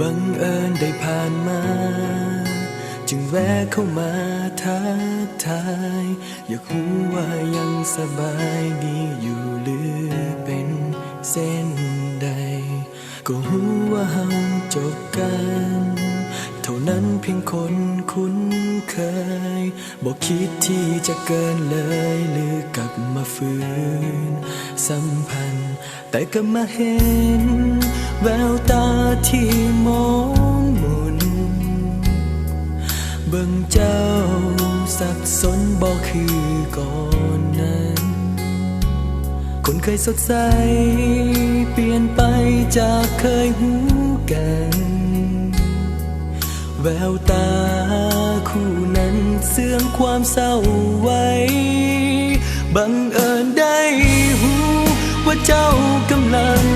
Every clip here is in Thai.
บังเอิญได้ผ่านมา จึงแวะเข้ามาทักทาย อยากรู้ว่ายังสบายดีอยู่หรือเป็นเส้นใด ก็รู้ว่าเฮาจบกัน เท่านั้นเพียงคนคุ้นเคย บอกคิดที่จะเกินเลยหรือกลับมาฟื้นสัมพันธ์ แต่ก็มาเห็น แววตาที่มองมนเบิ่งเจ้าสับสนบอกคือก่อนนั้น คนเคยสดใส เปลี่ยนไปจากเคยหูกันแววตาคู่นั้นเสื่อมความเศร้าไว้ บังเอิญได้หูว่าเจ้ากำลัง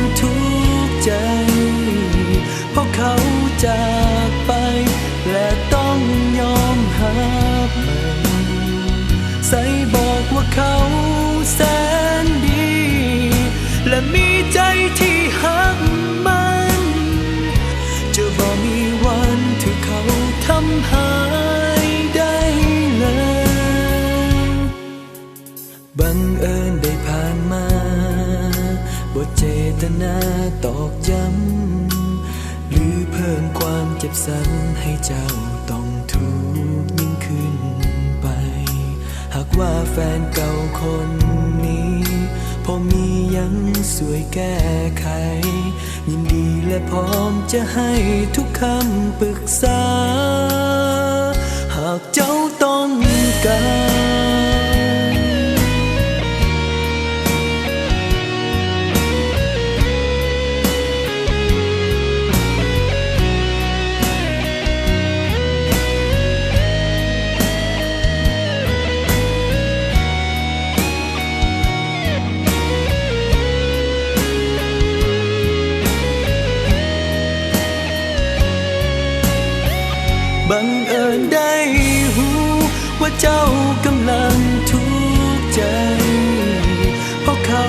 จากไป และต้องยอมหับมันใส่บอกว่าเขาแสนดี และมีใจที่หักมัน จะบอกมีวันที่เขาทำหายได้เลย บังเอิญได้ผ่านมาบทเจตนาตอกย้ำ หรือเพิ่มความเจ็บสันให้เจ้าต้องทุกข์ยิ่งขึ้นไป หากว่าแฟนเก่าคนนี้ พอมียังสวยแก้ไข ยินดีและพร้อมจะให้ทุกคำปรึกษา หากเจ้าต้องการ บังเอิญได้หูว่าเจ้ากำลังทุกข์ใจ เพราะเขา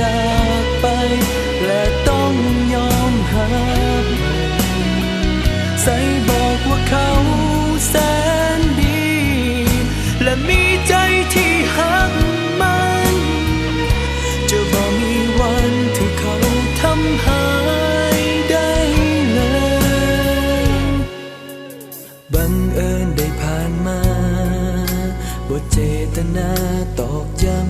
จากไป และต้องยอมหาใส่บอกว่าเขา บังเอิญได้ผ่านมาบทเจตนาตอกย้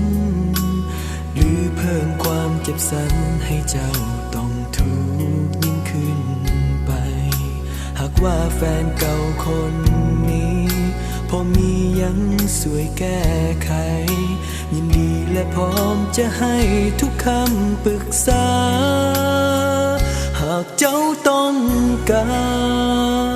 ำ หรือเพิ่มความเจ็บสันให้เจ้าต้องทุกข์ยิ่งขึ้นไป หากว่าแฟนเก่าคนนี้ พอมียังสวยแก้ไข ยินดีและพร้อมจะให้ทุกคำปรึกษา หากเจ้าต้องการ